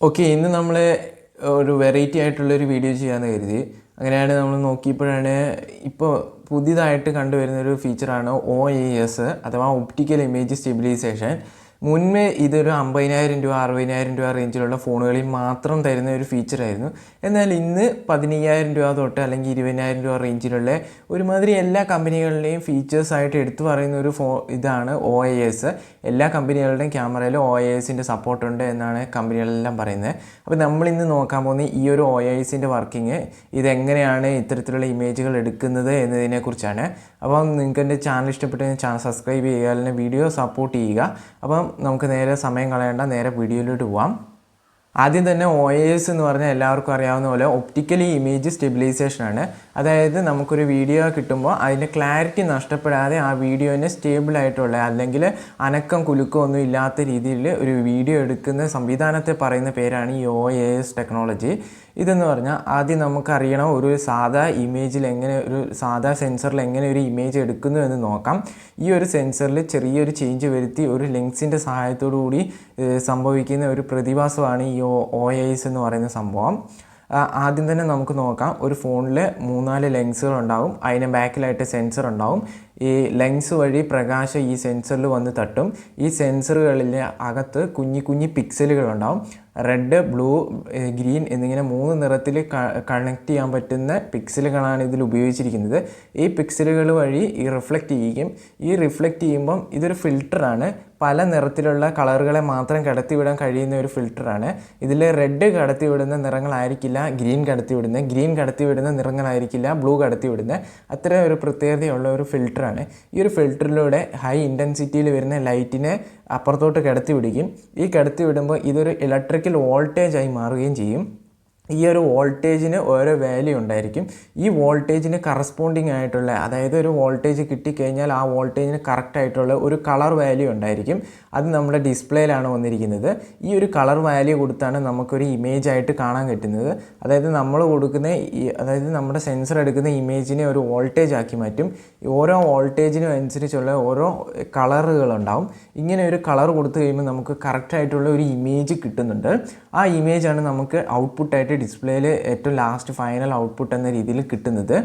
Okay ഇന്ന് നമ്മൾ ഒരു വെറൈറ്റി ആയിട്ടുള്ളൊരു വീഡിയോ ചെയ്യാമെന്ന് കരുതി. അങ്ങനെയാണ് നമ്മൾ നോക്കിയപ്പോഴാണ് ഇപ്പോൾ പുതിയതായിട്ട് കണ്ടുവരുന്നൊരു ഫീച്ചറാണ് ഒ എ എസ് അഥവാ ഒപ്റ്റിക്കൽ ഇമേജ് സ്റ്റെബിലൈസേഷൻ മുൻപേ ഇതൊരു അമ്പതിനായിരം രൂപ അറുപതിനായിരം രൂപ റേഞ്ചിലുള്ള ഫോണുകളിൽ മാത്രം തരുന്ന ഒരു ഫീച്ചറായിരുന്നു എന്നാൽ ഇന്ന് പതിനയ്യായിരം രൂപ തൊട്ട് അല്ലെങ്കിൽ ഇരുപതിനായിരം രൂപ റേഞ്ചിലുള്ള ഒരുമാതിരി എല്ലാ കമ്പനികളുടെയും ഫീച്ചേഴ്സായിട്ട് എടുത്തു പറയുന്ന ഒരു ഫോ ഇതാണ് ഒ ഐ എസ് എല്ലാ കമ്പനികളുടെയും ക്യാമറയിൽ ഒ ഐ എസിന്റെ സപ്പോർട്ടുണ്ട് എന്നാണ് കമ്പനികളെല്ലാം പറയുന്നത്. അപ്പോൾ നമ്മൾ ഇന്ന് നോക്കാൻ പോകുന്ന ഈ ഒരു ഒ ഐ എസിന്റെ വർക്കിംഗ് ഇതെങ്ങനെയാണ് ഇത്തരത്തിലുള്ള ഇമേജുകൾ എടുക്കുന്നത് എന്നതിനെക്കുറിച്ചാണ് അപ്പം നിങ്ങൾക്ക് എന്റെ ചാനൽ ഇഷ്ടപ്പെട്ടെങ്കിൽ ചാനൽ സബ്സ്ക്രൈബ് ചെയ്യുക അല്ലെങ്കിൽ വീഡിയോ സപ്പോർട്ട് ചെയ്യുക. അപ്പം നമുക്ക് നേരെ സമയം കളയേണ്ട നേരെ വീഡിയോയിലോട്ട് പോവാം. ആദ്യം തന്നെ ഒ എസ് എന്ന് പറഞ്ഞാൽ എല്ലാവർക്കും അറിയാവുന്ന പോലെ ഒപ്റ്റിക്കലി ഇമേജ് സ്റ്റെബിലൈസേഷനാണ് അതായത് നമുക്കൊരു വീഡിയോ കിട്ടുമ്പോൾ അതിന്റെ ക്ലാരിറ്റി നഷ്ടപ്പെടാതെ ആ വീഡിയോനെ സ്റ്റേബിളായിട്ടുള്ള അല്ലെങ്കിൽ അനക്കം കുലുക്കം ഒന്നും ഇല്ലാത്ത രീതിയിൽ ഒരു വീഡിയോ എടുക്കുന്ന സംവിധാനത്തെ പറയുന്ന പേരാണ് ഈ ഒ എസ് ടെക്നോളജി ഇതെന്ന് പറഞ്ഞാൽ ആദ്യം നമുക്കറിയണം ഒരു സാധാ ഇമേജിൽ എങ്ങനെ ഒരു സാധാ സെൻസറിൽ എങ്ങനെ ഒരു ഇമേജ് എടുക്കുന്നു എന്ന് നോക്കാം. ഈ ഒരു സെൻസറിൽ ചെറിയൊരു ചേഞ്ച് വരുത്തി ഒരു ലെങ്സിന്റെ കൂടി സംഭവിക്കുന്ന ഒരു പ്രതിഭാസമാണ് ഈ ഒ എസ് എന്ന് പറയുന്ന സംഭവം. ആദ്യം തന്നെ നമുക്ക് നോക്കാം. ഒരു ഫോണിൽ മൂന്നാൽ ലെൻസുകൾ ഉണ്ടാവും. അതിന് ബാക്കിലായിട്ട് സെൻസർ ഉണ്ടാവും. ഈ ലെൻസ് വഴി പ്രകാശം ഈ സെൻസറിൽ വന്ന് തട്ടും. ഈ സെൻസറുകളിൽ അകത്ത് കുഞ്ഞി കുഞ്ഞി പിക്സലുകൾ ഉണ്ടാവും. റെഡ് ബ്ലൂ ഗ്രീൻ എന്നിങ്ങനെ മൂന്ന് നിറത്തിൽ കണക്ട് ചെയ്യാൻ പറ്റുന്ന പിക്സലുകളാണ് ഇതിൽ ഉപയോഗിച്ചിരിക്കുന്നത്. ഈ പിക്സലുകൾ വഴി ഈ റിഫ്ലക്റ്റ് ചെയ്യും ഈ റിഫ്ലക്റ്റ് ചെയ്യുമ്പം ഇതൊരു ഫിൽറ്ററാണ് പല നിറത്തിലുള്ള കളറുകളെ മാത്രം കടത്തിവിടാൻ കഴിയുന്ന ഒരു ഫിൽറ്ററാണ് ഇതിൽ റെഡ് കടത്തിവിടുന്ന നിറങ്ങളായിരിക്കില്ല ഗ്രീൻ കടത്തിവിടുന്നത്. ഗ്രീൻ കടത്തിവിടുന്ന നിറങ്ങളായിരിക്കില്ല ബ്ലൂ കടത്തിവിടുന്നത്. അത്ര ഒരു പ്രത്യേകതയുള്ള ഒരു ഫിൽറ്ററാണ് ഈ ഒരു ഫിൽറ്ററിലൂടെ ഹൈ ഇന്റൻസിറ്റിയിൽ വരുന്ന ലൈറ്റിനെ അപ്പുറത്തോട്ട് കടത്തിവിടിക്കും ഈ കടത്തിവിടുമ്പോൾ ഇതൊരു ഇലക്ട്രിക്കൽ വോൾട്ടേജ് ആയി മാറുകയും ചെയ്യും. ഈ ഒരു വോൾട്ടേജിന് ഓരോ വാല്യൂ ഉണ്ടായിരിക്കും. ഈ വോൾട്ടേജിന് കറസ്പോണ്ടിങ് ആയിട്ടുള്ള അതായത് ഒരു വോൾട്ടേജ് കിട്ടിക്കഴിഞ്ഞാൽ ആ വോൾട്ടേജിന് കറക്റ്റായിട്ടുള്ള ഒരു കളർ വാല്യൂ ഉണ്ടായിരിക്കും. അത് നമ്മുടെ ഡിസ്പ്ലേയിലാണ് വന്നിരിക്കുന്നത്. ഈ ഒരു കളർ വാല്യൂ കൊടുത്താണ് നമുക്കൊരു ഇമേജ് ആയിട്ട് കാണാൻ കിട്ടുന്നത്. അതായത് നമ്മൾ കൊടുക്കുന്ന അതായത് നമ്മുടെ സെൻസർ എടുക്കുന്ന ഇമേജിനെ ഒരു വോൾട്ടേജ് ആക്കി മാറ്റും. ഓരോ വോൾട്ടേജിനും അനുസരിച്ചുള്ള ഓരോ കളറുകൾ ഉണ്ടാവും. ഇങ്ങനെ ഒരു കളർ കൊടുത്തു കഴിയുമ്പോൾ നമുക്ക് കറക്റ്റായിട്ടുള്ള ഒരു ഇമേജ് കിട്ടുന്നുണ്ട്. ആ ഇമേജാണ് നമുക്ക് ഔട്ട്പുട്ടായിട്ട് ഡിസ്പ്ലേയിൽ ഏറ്റവും ലാസ്റ്റ് ഫൈനൽ ഔട്ട്പുട്ട് എന്ന രീതിയിൽ കിട്ടുന്നത്.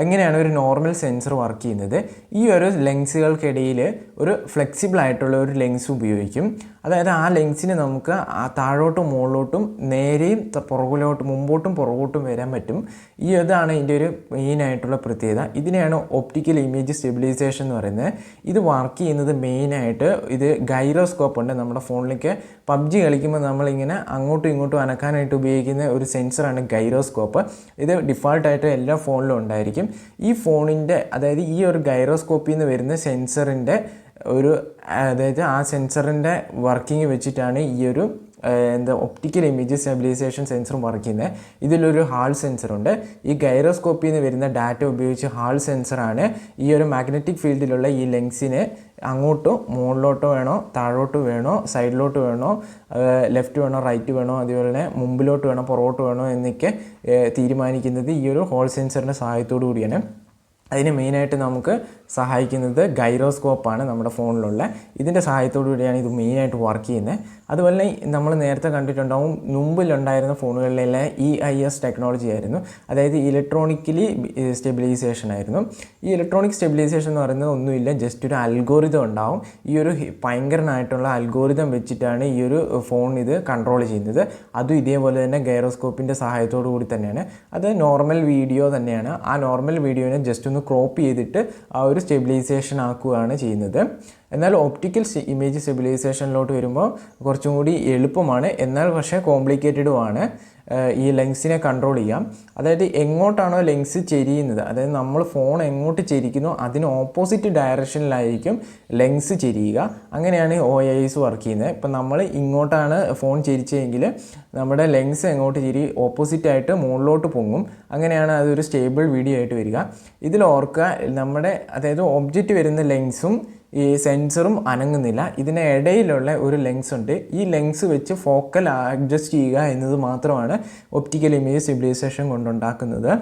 അങ്ങനെയാണ് ഒരു നോർമൽ സെൻസർ വർക്ക് ചെയ്യുന്നത്. ഈ ഒരു ലെൻസുകൾക്കിടയിൽ ഒരു ഫ്ലെക്സിബിൾ ആയിട്ടുള്ള ഒരു ലെങ്സ് ഉപയോഗിക്കും. അതായത് ആ ലെങ്സിന് നമുക്ക് ആ താഴോട്ടും മുകളിലോട്ടും നേരെയും പുറകുലോട്ടും മുമ്പോട്ടും പുറകോട്ടും വരാൻ പറ്റും. ഈ ഇതാണ് ഇതിന്റെ ഒരു മെയിനായിട്ടുള്ള പ്രത്യേകത. ഇതിനെയാണ് ഓപ്റ്റിക്കൽ ഇമേജ് സ്റ്റെബിലൈസേഷൻ എന്ന് പറയുന്നത്. ഇത് വർക്ക് ചെയ്യുന്നത് മെയിനായിട്ട് ഇത് ഗൈറോസ്കോപ്പ് ഉണ്ട് നമ്മുടെ ഫോണിലേക്ക്. പബ്ജി കളിക്കുമ്പോൾ നമ്മളിങ്ങനെ അങ്ങോട്ടും ഇങ്ങോട്ടും അനക്കാനായിട്ട് ഉപയോഗിക്കുന്ന ഒരു സെൻസറാണ് ഗൈറോസ്കോപ്പ് ഇത് ഡിഫാൾട്ടായിട്ട് എല്ലാ ഫോണിലും ഉണ്ടായിരിക്കും. ഈ ഫോണിന്റെ അതായത് ഈ ഒരു ഗൈറോസ്കോപ്പിൽ നിന്ന് വരുന്ന സെൻസറിന്റെ ഒരു അതായത് ആ സെൻസറിന്റെ വർക്കിംഗ് വെച്ചിട്ടാണ് ഈ ഒരു എന്താ ഒപ്റ്റിക്കൽ ഇമേജ് സ്റ്റെബിലൈസേഷൻ സെൻസറും വർക്ക് ചെയ്യുന്നത്. ഇതിലൊരു ഹാൾ സെൻസറുണ്ട്. ഈ ഗൈറോസ്കോപ്പിൽ നിന്ന് വരുന്ന ഡാറ്റ ഉപയോഗിച്ച് ഹാൾ സെൻസറാണ് ഈ ഒരു മാഗ്നറ്റിക് ഫീൽഡിലുള്ള ഈ ലെൻസിനെ അങ്ങോട്ടോ മുകളിലോട്ടോ വേണോ താഴോട്ട് വേണോ സൈഡിലോട്ട് വേണോ ലെഫ്റ്റ് വേണോ റൈറ്റ് വേണോ അതുപോലെ തന്നെ മുമ്പിലോട്ട് വേണോ പുറകോട്ട് വേണോ എന്നൊക്കെ തീരുമാനിക്കുന്നത് ഈ ഒരു ഹോൾ സെൻസറിന്റെ സഹായത്തോടു കൂടിയാണ്. അതിന് മെയിനായിട്ട് നമുക്ക് സഹായിക്കുന്നത് ഗൈറോസ്കോപ്പാണ് നമ്മുടെ ഫോണിലുള്ള. ഇതിന്റെ സഹായത്തോടു കൂടിയാണ് ഇത് മെയിനായിട്ട് വർക്ക് ചെയ്യുന്നത്. അതുപോലെ നമ്മൾ നേരത്തെ കണ്ടിട്ടുണ്ടാവും മുമ്പിലുണ്ടായിരുന്ന ഫോണുകളിലെ ഇ ഐ എസ് ടെക്നോളജി ആയിരുന്നു. അതായത് ഇലക്ട്രോണിക്കലി സ്റ്റെബിലൈസേഷൻ ആയിരുന്നു. ഈ ഇലക്ട്രോണിക് സ്റ്റെബിലൈസേഷൻ എന്ന് പറയുന്നത് ഒന്നുമില്ല ജസ്റ്റ് ഒരു അൽഗോറിതം ഉണ്ടാവും. ഈ ഒരു ഭയങ്കരനായിട്ടുള്ള അൽഗോറിതം വെച്ചിട്ടാണ് ഈ ഒരു ഫോൺ ഇത് കൺട്രോൾ ചെയ്യുന്നത്. അതും ഇതേപോലെ തന്നെ ഗൈറോസ്കോപ്പിന്റെ സഹായത്തോടു കൂടി തന്നെയാണ്. അത് നോർമൽ വീഡിയോ തന്നെയാണ്. ആ നോർമൽ വീഡിയോനെ ജസ്റ്റ് ഒന്ന് ക്രോപ്പ് ചെയ്തിട്ട് ആ ഒരു സ്റ്റെബിലൈസേഷൻ ആക്കുകയാണ് ചെയ്യുന്നത്. എന്നാൽ ഒപ്റ്റിക്കൽ ഇമേജ് സ്റ്റെബിലൈസേഷനിലോട്ട് വരുമ്പോൾ കുറച്ചും കൂടി എളുപ്പമാണ്. എന്നാൽ പക്ഷേ കോംപ്ലിക്കേറ്റഡുമാണ് ഈ ലെങ്സിനെ കൺട്രോൾ ചെയ്യാം. അതായത് എങ്ങോട്ടാണോ ലെങ്സ് ചെരിയുന്നത് അതായത് നമ്മൾ ഫോൺ എങ്ങോട്ട് ചെരിക്കുന്നു അതിന് ഓപ്പോസിറ്റ് ഡയറക്ഷനിലായിരിക്കും ലെങ്സ് ചെരിയുക. അങ്ങനെയാണ് ഒ ഐസ് വർക്ക് ചെയ്യുന്നത്. ഇപ്പം നമ്മൾ ഇങ്ങോട്ടാണ് ഫോൺ ചെരിച്ചതെങ്കിൽ നമ്മുടെ ലെങ്സ് എങ്ങോട്ട് ചെരി ഓപ്പോസിറ്റായിട്ട് മുകളിലോട്ട് പൊങ്ങും. അങ്ങനെയാണ് അതൊരു സ്റ്റേബിൾ വീഡിയോ ആയിട്ട് വരിക. ഇതിൽ ഓർക്കുക നമ്മുടെ അതായത് ഒബ്ജക്റ്റ് വരുന്ന ലെൻസും ഈ സെൻസറും അനങ്ങുന്നില്ല. ഇതിന് ഇടയിലുള്ള ഒരു ലെങ്സ് ഉണ്ട്. ഈ ലെങ്സ് വെച്ച് ഫോക്കൽ അഡ്ജസ്റ്റ് ചെയ്യുക എന്നത് മാത്രമാണ് ഒപ്റ്റിക്കൽ ഇമേജ് സിബിലൈസേഷൻ കൊണ്ടുണ്ടാക്കുന്നത്.